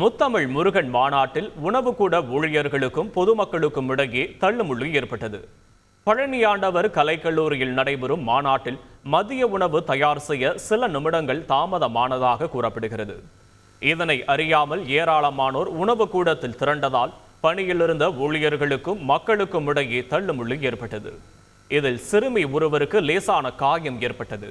முத்தமிழ் முருகன் மாநாட்டில் உணவு கூட ஊழியர்களுக்கும் பொதுமக்களுக்கும் இடையே தள்ளுமுள்ளு ஏற்பட்டது. பழனியாண்டவர் கலைக்கல்லூரியில் நடைபெறும் மாநாட்டில் மதிய உணவு தயார் செய்ய சில நிமிடங்கள் தாமதமானதாக கூறப்படுகிறது. இதனை அறியாமல் ஏராளமானோர் உணவு கூடத்தில் திரண்டதால் பணியில் இருந்த ஊழியர்களுக்கும் மக்களுக்கும் இடையே தள்ளுமுள்ளு ஏற்பட்டது. இதில் சிறுமி ஒருவருக்கு லேசான காயம் ஏற்பட்டது.